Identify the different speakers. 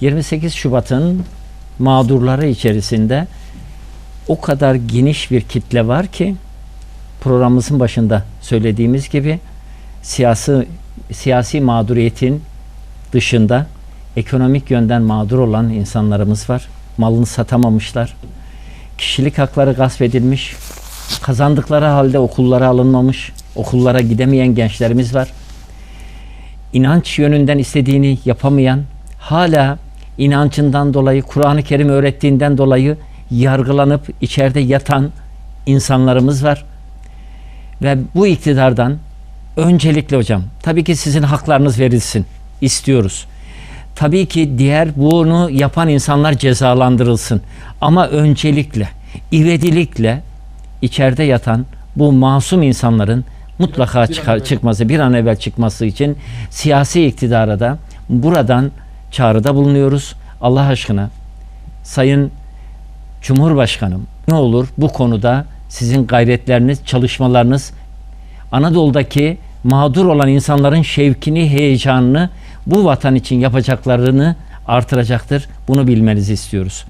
Speaker 1: 28 Şubat'ın mağdurları içerisinde o kadar geniş bir kitle var ki programımızın başında söylediğimiz gibi siyasi siyasi mağduriyetin dışında ekonomik yönden mağdur olan insanlarımız var. Malını satamamışlar. Kişilik hakları gasp edilmiş. Kazandıkları halde okullara alınmamış. Okullara gidemeyen gençlerimiz var. İnanç yönünden istediğini yapamayan, hala inancından dolayı, Kur'an-ı Kerim öğrettiğinden dolayı yargılanıp içeride yatan insanlarımız var. Ve bu iktidardan öncelikle hocam, tabii ki sizin haklarınız verilsin istiyoruz. Tabii ki diğer bunu yapan insanlar cezalandırılsın. Ama öncelikle, ivedilikle içeride yatan bu masum insanların mutlaka
Speaker 2: Bir
Speaker 1: çıkar, çıkması, bir an evvel çıkması için siyasi iktidara da buradan çağrıda bulunuyoruz. Allah aşkına Sayın Cumhurbaşkanım ne olur bu konuda sizin gayretleriniz, çalışmalarınız Anadolu'daki mağdur olan insanların şevkini, heyecanını bu vatan için yapacaklarını artıracaktır. Bunu bilmenizi istiyoruz.